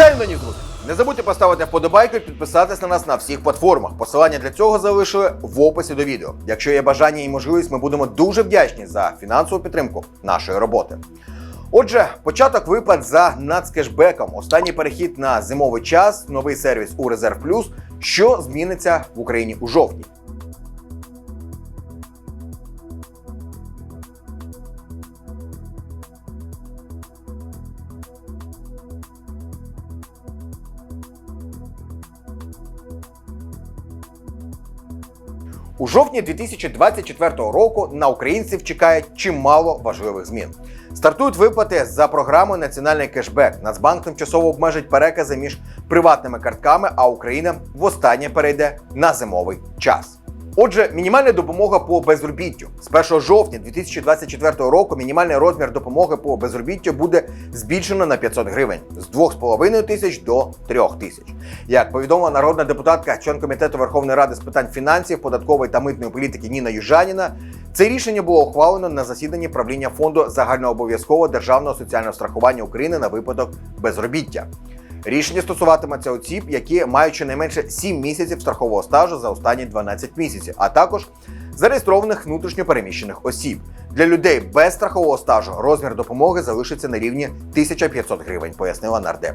Вітаю на друзі! Не забудьте поставити вподобайку і підписатись на нас на всіх платформах. Посилання для цього залишили в описі до відео. Якщо є бажання і можливість, ми будемо дуже вдячні за фінансову підтримку нашої роботи. Отже, початок виплат за нацкешбеком, останній перехід на зимовий час, новий сервіс у Резерв Плюс, що зміниться в Україні у жовтні. У жовтні 2024 року на українців чекає чимало важливих змін. Стартують виплати за програмою Національний кешбек. Нацбанк тимчасово обмежить перекази між приватними картками, а Україна востаннє перейде на зимовий час. Отже, мінімальна допомога по безробіттю з 1 жовтня 2024 року. Мінімальний розмір допомоги по безробіттю буде збільшено на 500 гривень з 2,5 тисяч до 3 тисяч. Як повідомила народна депутатка, член комітету Верховної Ради з питань фінансів, податкової та митної політики Ніна Южаніна, це рішення було ухвалено на засіданні правління фонду загальнообов'язкового державного соціального страхування України на випадок безробіття. Рішення стосуватиметься осіб, які мають щонайменше 7 місяців страхового стажу за останні 12 місяців, а також зареєстрованих внутрішньо переміщених осіб. Для людей без страхового стажу розмір допомоги залишиться на рівні 1500 гривень, пояснила нардеп.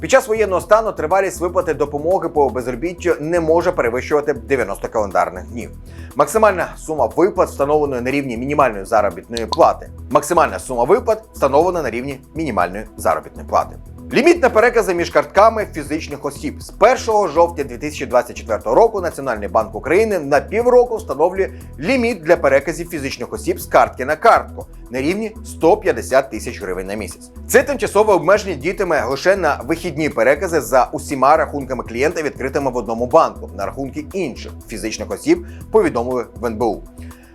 Під час воєнного стану тривалість виплати допомоги по безробіттю не може перевищувати 90 календарних днів. Максимальна сума виплат встановлена на рівні мінімальної заробітної плати. Максимальна сума виплат встановлена на рівні мінімальної заробітної плати. Ліміт на перекази між картками фізичних осіб з 1 жовтня 2024 року Національний банк України на півроку встановлює ліміт для переказів фізичних осіб з картки на картку на рівні 150 тисяч гривень на місяць. Це тимчасове обмеження діятиме лише на вихідні перекази за усіма рахунками клієнта, відкритими в одному банку. На рахунки інших фізичних осіб повідомили в НБУ.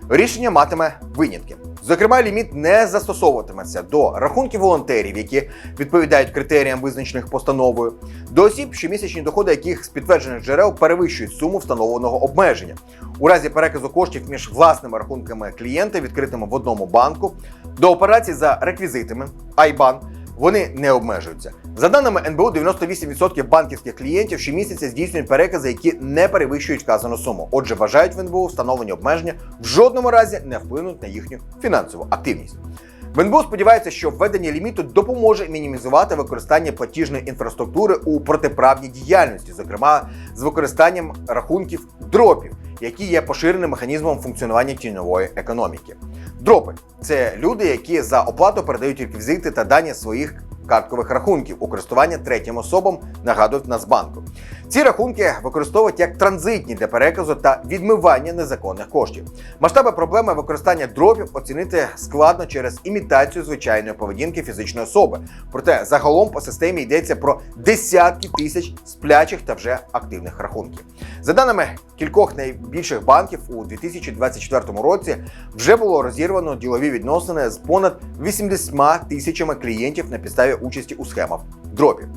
Рішення матиме винятки. Зокрема, ліміт не застосовуватиметься до рахунків волонтерів, які відповідають критеріям, визначених постановою, до осіб, щомісячні доходи яких з підтверджених джерел перевищують суму встановленого обмеження. У разі переказу коштів між власними рахунками клієнта, відкритими в одному банку, до операцій за реквізитами IBAN, вони не обмежуються. За даними НБУ, 98% банківських клієнтів щомісяця здійснюють перекази, які не перевищують вказану суму. Отже, вважають в НБУ встановлені обмеження в жодному разі не вплинуть на їхню фінансову активність. В НБУ сподівається, що введення ліміту допоможе мінімізувати використання платіжної інфраструктури у протиправній діяльності, зокрема з використанням рахунків дропів, які є поширеним механізмом функціонування тіньової економіки. Дропи це люди, які за оплату передають реквізити та дані своїх карткових рахунків у користування третім особам, нагадують Нацбанку. Ці рахунки використовують як транзитні для переказу та відмивання незаконних коштів. Масштаби проблеми використання дропів оцінити складно через імітацію звичайної поведінки фізичної особи. Проте загалом по системі йдеться про десятки тисяч сплячих та вже активних рахунків. За даними кількох найбільших банків у 2024 році вже було розірвано ділові відносини з понад 80 тисячами клієнтів на підставі участі у схемах дропів.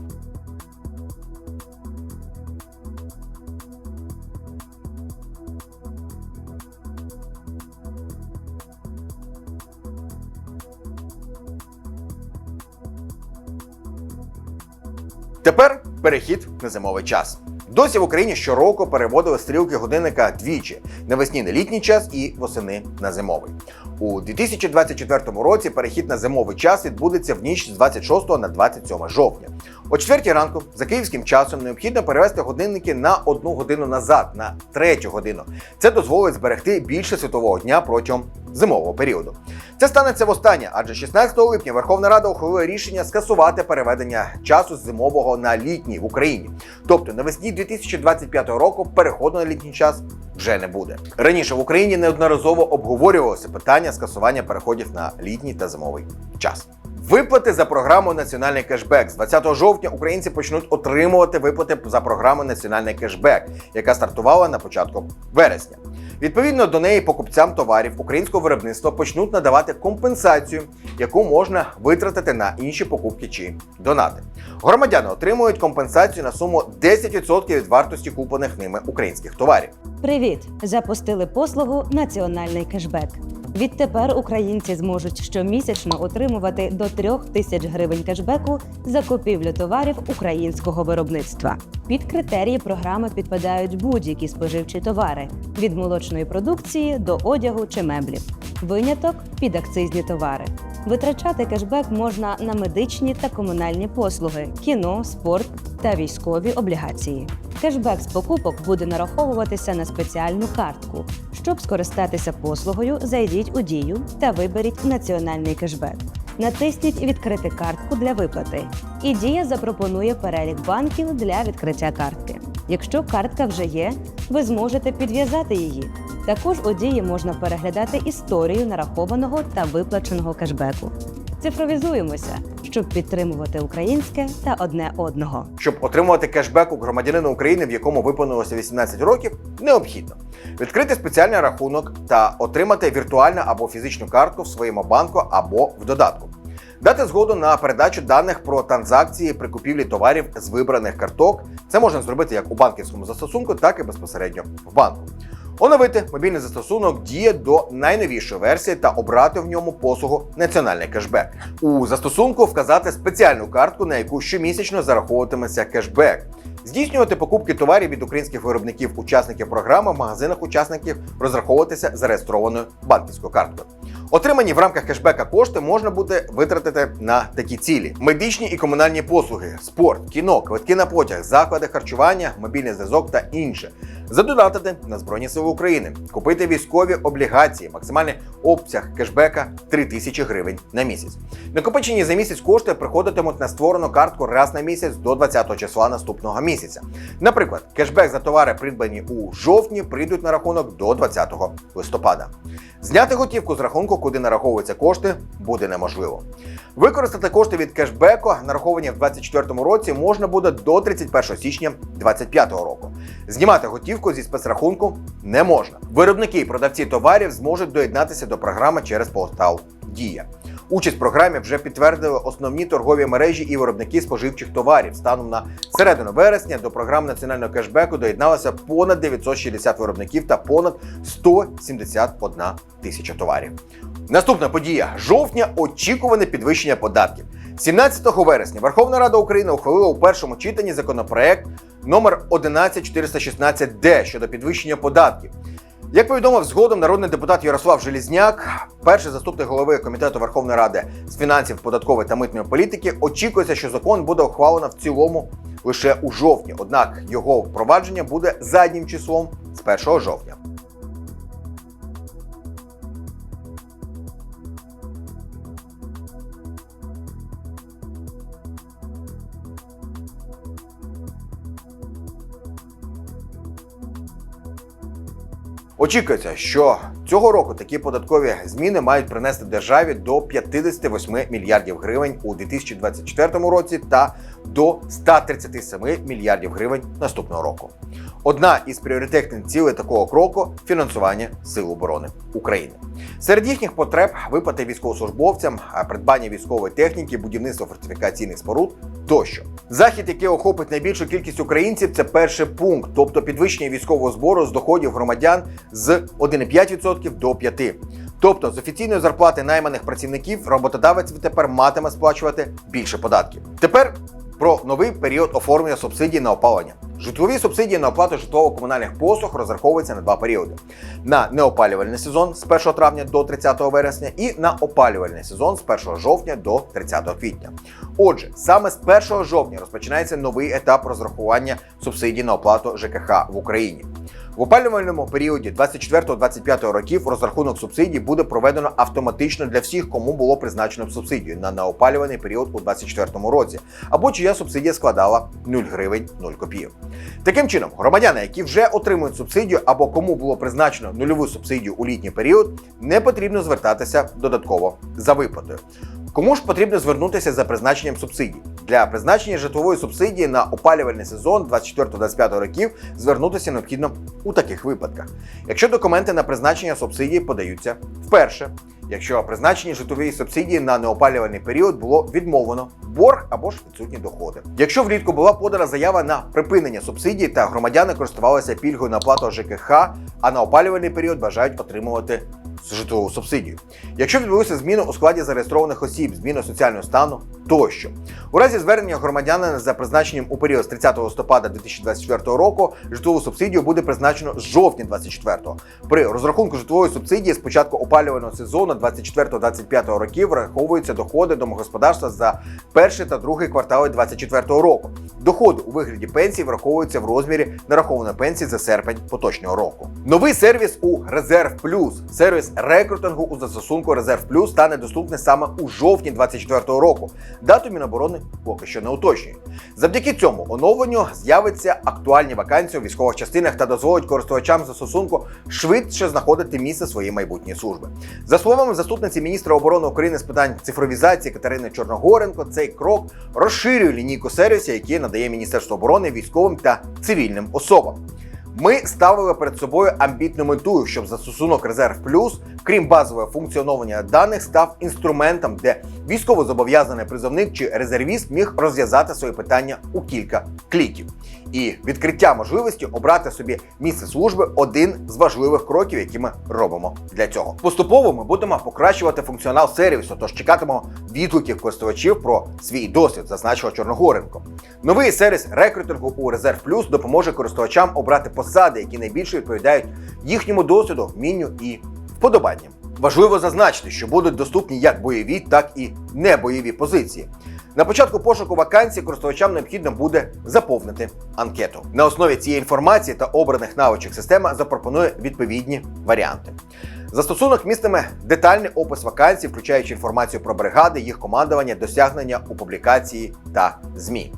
Тепер перехід на зимовий час. Досі в Україні щороку переводили стрілки годинника двічі навесні на літній час і восени на зимовий. У 2024 році перехід на зимовий час відбудеться в ніч з 26 на 27 жовтня. О 4 ранку за київським часом необхідно перевести годинники на одну годину назад, на третю годину. Це дозволить зберегти більше світового дня протягом зимового періоду. Це станеться востаннє, адже 16 липня Верховна Рада ухвалила рішення скасувати переведення часу з зимового на літній в Україні. Тобто навесні 2025 року переходу на літній час вже не буде. Раніше в Україні неодноразово обговорювалося питання скасування переходів на літній та зимовий час. Виплати за програмою Національний кешбек з 20 жовтня українці почнуть отримувати виплати за програмою Національний кешбек, яка стартувала на початку вересня. Відповідно до неї покупцям товарів українського виробництва почнуть надавати компенсацію, яку можна витратити на інші покупки чи донати. Громадяни отримують компенсацію на суму 10% від вартості куплених ними українських товарів. Привіт! Запустили послугу Національний кешбек. Відтепер українці зможуть щомісячно отримувати до трьох тисяч гривень кешбеку за купівлю товарів українського виробництва. Під критерії програми підпадають будь-які споживчі товари від молочної продукції до одягу чи меблів. Виняток підакцизні товари. Витрачати кешбек можна на медичні та комунальні послуги, кіно, спорт та військові облігації. Кешбек з покупок буде нараховуватися на спеціальну картку. Щоб скористатися послугою, зайдіть у дію та виберіть національний кешбек. Натисніть Відкрити картку для виплати. І дія запропонує перелік банків для відкриття картки. Якщо картка вже є, ви зможете підв'язати її. Також у дії можна переглядати історію нарахованого та виплаченого кешбеку. Цифровізуємося, щоб підтримувати українське та одне одного. Щоб отримувати кешбек у громадянина України, в якому виповнилося 18 років, необхідно відкрити спеціальний рахунок та отримати віртуальну або фізичну картку в своєму банку або в додатку. Дати згоду на передачу даних про транзакції при купівлі товарів з вибраних карток. Це можна зробити як у банківському застосунку, так і безпосередньо в банку. Оновити мобільний застосунок діє до найновішої версії та обрати в ньому послугу Національний кешбек. У застосунку вказати спеціальну картку, на яку щомісячно зараховуватиметься кешбек. Здійснювати покупки товарів від українських виробників учасників програми в магазинах учасників розраховуватися зареєстрованою банківською карткою. Отримані в рамках кешбека кошти можна буде витратити на такі цілі: медичні і комунальні послуги, спорт, кіно, квитки на потяг, заклади харчування, мобільний зв'язок та інше. Задонатити на Збройні Сили України, купити військові облігації, максимальний обсяг кешбека 3 тисячі гривень на місяць. Накопичені за місяць кошти приходитимуть на створену картку раз на місяць до 20 числа наступного місяця. Наприклад, кешбек за товари, придбані у жовтні, прийдуть на рахунок до 20 листопада. Зняти готівку з рахунку, куди нараховуються кошти, буде неможливо. Використати кошти від кешбеку, нараховані в 2024 році, можна буде до 31 січня 2025 року. Знімати готівку зі спецрахунку не можна. Виробники і продавці товарів зможуть доєднатися до програми через портал Дія. Участь в програмі вже підтвердили основні торгові мережі і виробники споживчих товарів. Станом на середину вересня до програми національного кешбеку доєдналося понад 960 виробників та понад 171 тисяча товарів. Наступна подія жовтня очікуване підвищення податків. 17 вересня Верховна Рада України ухвалила у першому читанні законопроект номер 11416Д щодо підвищення податків. Як повідомив згодом народний депутат Ярослав Желізняк, перший заступник голови комітету Верховної Ради з фінансів, податкової та митної політики, очікується, що закон буде ухвалено в цілому лише у жовтні. Однак його впровадження буде заднім числом з 1 жовтня. Очікується, що цього року такі податкові зміни мають принести державі до 58 мільярдів гривень у 2024 році та до 137 мільярдів гривень наступного року. Одна із пріоритетних цілей такого кроку фінансування Сил оборони України. Серед їхніх потреб виплати військовослужбовцям, придбання військової техніки, будівництво фортифікаційних споруд тощо. Захід, який охопить найбільшу кількість українців, це перший пункт, тобто підвищення військового збору з доходів громадян з 1,5% до 5%. Тобто з офіційної зарплати найманих працівників роботодавець тепер матиме сплачувати більше податків. Тепер про новий період оформлення субсидій на опалення. Житлові субсидії на оплату житлово-комунальних послуг розраховуються на два періоди: на неопалювальний сезон з 1 травня до 30 вересня і на опалювальний сезон з 1 жовтня до 30 квітня. Отже, саме з 1 жовтня розпочинається новий етап розрахування субсидій на оплату ЖКХ в Україні. В опалювальному періоді 24-25 років розрахунок субсидій буде проведено автоматично для всіх, кому було призначено субсидію на неопалюваний період у 2024 році, або чия субсидія складала 0 гривень 0 копійок. Таким чином, громадяни, які вже отримують субсидію або кому було призначено нульову субсидію у літній період, не потрібно звертатися додатково за виплатою. Кому ж потрібно звернутися за призначенням субсидій? Для призначення житлової субсидії на опалювальний сезон 24-25 років звернутися необхідно у таких випадках. Якщо документи на призначення субсидії подаються вперше, якщо призначені житлові субсидії на неопалювальний період було відмовлено борг або ж відсутні доходи. Якщо влітку була подана заява на припинення субсидій та громадяни користувалися пільгою на оплату ЖКХ, а на опалювальний період бажають отримувати житлову субсидію. Якщо відбулися зміни у складі зареєстрованих осіб, зміни соціального стану тощо. У разі звернення громадянина за призначенням у період з 30 листопада 2024 року житлову субсидію буде призначено з жовтня 2024. При розрахунку житлової субсидії з початку опалювального сезону 24-25 років враховуються доходи домогосподарства за перший та другий квартали 2024 року. Доходи у вигляді пенсії враховуються в розмірі нарахованої пенсії за серпень поточного року. Новий сервіс у Резерв Плюс. Сервіс рекрутингу у застосунку Резерв Плюс стане доступний саме у жовтні 2024 року. Дату Міноборони поки що не уточнює. Завдяки цьому оновленню з'явиться актуальні вакансії у військових частинах та дозволить користувачам застосунку швидше знаходити місце своєї майбутньої служби. За словами заступниці міністра оборони України з питань цифровізації Катерини Чорногоренко, цей крок розширює лінійку сервісів, які надає Міністерство оборони військовим та цивільним особам. Ми ставили перед собою амбітну мету, щоб застосунок Резерв Плюс, крім базового функціонування даних, став інструментом, де військовозобов'язаний призовник чи резервіст міг розв'язати свої питання у кілька кліків. І відкриття можливості обрати собі місце служби один з важливих кроків, які ми робимо для цього. Поступово ми будемо покращувати функціонал сервісу, тож чекатимемо відгуків користувачів про свій досвід, зазначила Чорногоренко. Новий сервіс рекрутингу у Резерв Плюс допоможе користувачам обрати посади, які найбільше відповідають їхньому досвіду, вмінню і вподобанням. Важливо зазначити, що будуть доступні як бойові, так і небойові позиції. На початку пошуку вакансій користувачам необхідно буде заповнити анкету. На основі цієї інформації та обраних навичок система запропонує відповідні варіанти. Застосунок містиме детальний опис вакансій, включаючи інформацію про бригади, їх командування, досягнення у публікації та ЗМІ.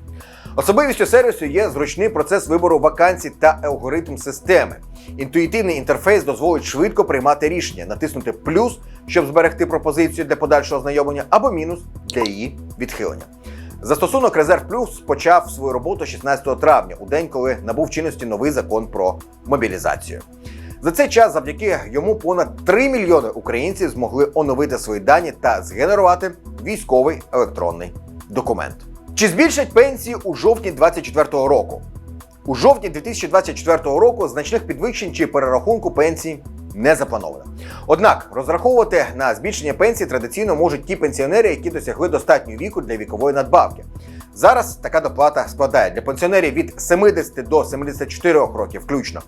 Особливістю сервісу є зручний процес вибору вакансій та алгоритм системи. Інтуїтивний інтерфейс дозволить швидко приймати рішення, натиснути плюс, щоб зберегти пропозицію для подальшого ознайомлення, або мінус для її відхилення. Застосунок Резерв Плюс почав свою роботу 16 травня, у день, коли набув чинності новий закон про мобілізацію. За цей час, завдяки йому, понад 3 мільйони українців змогли оновити свої дані та згенерувати військовий електронний документ. Чи збільшать пенсії у жовтні 2024 року? У жовтні 2024 року значних підвищень чи перерахунку пенсій не заплановано. Однак розраховувати на збільшення пенсій традиційно можуть ті пенсіонери, які досягли достатнього віку для вікової надбавки. Зараз така доплата складає для пенсіонерів від 70 до 74 років включно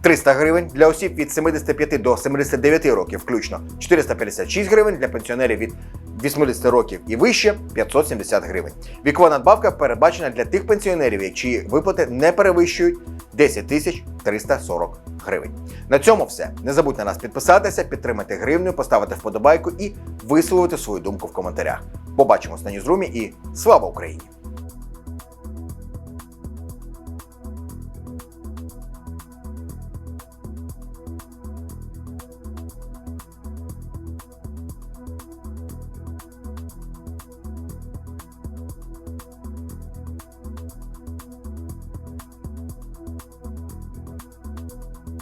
300 гривень для осіб від 75 до 79 років включно 456 гривень для пенсіонерів від 80 років і вище 570 гривень. Вікова надбавка передбачена для тих пенсіонерів, чиї виплати не перевищують 10 тисяч 340 гривень. На цьому все. Не забудь на нас підписатися, підтримати гривню, поставити вподобайку і висловити свою думку в коментарях. Побачимось на Ньюзрумі і слава Україні!